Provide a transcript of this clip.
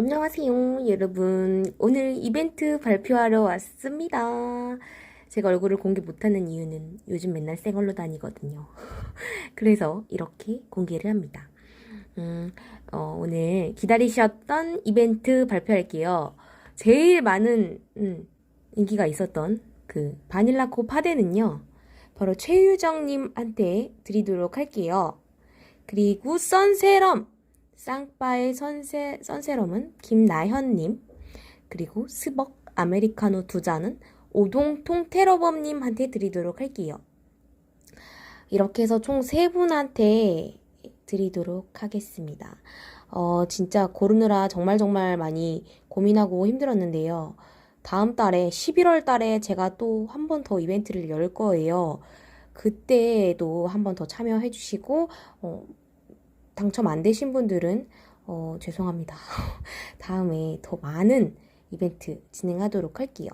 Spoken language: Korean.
안녕하세요, 여러분. 오늘 이벤트 발표하러 왔습니다. 제가 얼굴을 공개 못하는 이유는 요즘 맨날 생얼로 다니거든요. 그래서 이렇게 공개를 합니다. 음, 어, 오늘 기다리셨던 이벤트 발표할게요. 제일 많은 음, 인기가 있었던 그 바닐라 코 파데는요. 바로 최유정님한테 드리도록 할게요. 그리고 선세럼 쌍바의 선세, 선세럼은 김나현님, 그리고 스벅 아메리카노 두 잔은 오동통 테러범님한테 드리도록 할게요. 이렇게 해서 총 세 분한테 드리도록 하겠습니다. 어, 진짜 고르느라 정말 정말 많이 고민하고 힘들었는데요. 다음 달에, 11월 달에 제가 또 한 번 더 이벤트를 열 거예요. 그때도 한 번 더 참여해 주시고, 어, 당첨 안 되신 분들은 어, 죄송합니다. 다음에 더 많은 이벤트 진행하도록 할게요.